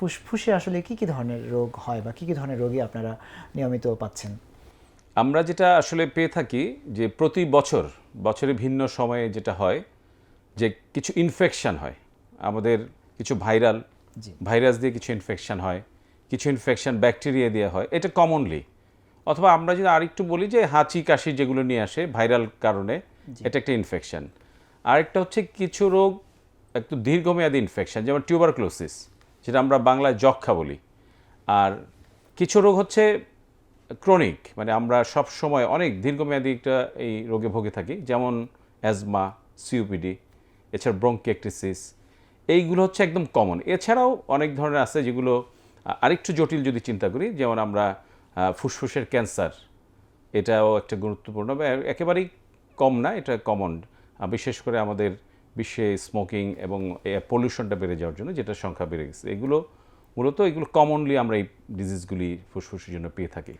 ফুসফুসে আসলে কি কি ধরনের রোগ হয় বা কি কি ধরনের রোগী আপনারা নিয়মিত পাচ্ছেন? আমরা যেটা আসলে পেয়ে থাকি যে প্রতি বছর বছরে ভিন্ন সময়ে যেটা হয় যে কিছু ইনফেকশন হয়। আমাদের কিছু ভাইরাল ভাইরাস দিয়ে কিছু ইনফেকশন হয় কিছু ইনফেকশন ব্যাকটেরিয়া দিয়ে হয় এটা কমনলি অথবা আমরা যদি আরেকটু বলি যে হাঁচি কাশি যেগুলো নিয়ে আসে ভাইরাল কারণে এটা একটা ইনফেকশন আরেকটা হচ্ছে কিছু রোগ একটু দীর্ঘমেয়াদী ইনফেকশন যেমন টিউবারক্লোসিস যেটা আমরা বাংলায় যক্ষা বলি। আর কিছু রোগ হচ্ছে ক্রনিক মানে আমরা সব সময় অনেক দীর্ঘমেয়াদী একটা এই রোগে ভোগে থাকি, যেমন অ্যাজমা সিওপিডি এছাড়া ব্রঙ্কেকটিসিস এইগুলো হচ্ছে একদম কমন এছাড়াও অনেক ধরনের আছে যেগুলো আরেকটু জটিল যদি চিন্তা করি, যেমন আমরা ফুসফুসের ক্যান্সার, এটাও একটা গুরুত্বপূর্ণ একেবারেই কম না, এটা কমন বিশেষ করে আমাদের বিশ্বে স্মোকিং এবং পলিউশনটা বেড়ে যাওয়ার জন্য যেটা সংখ্যা বেড়ে গেছে। এগুলো মূলত, এগুলো কমনলি আমরা এই ডিজিজগুলি ফুসফুসের জন্য পেয়ে থাকি।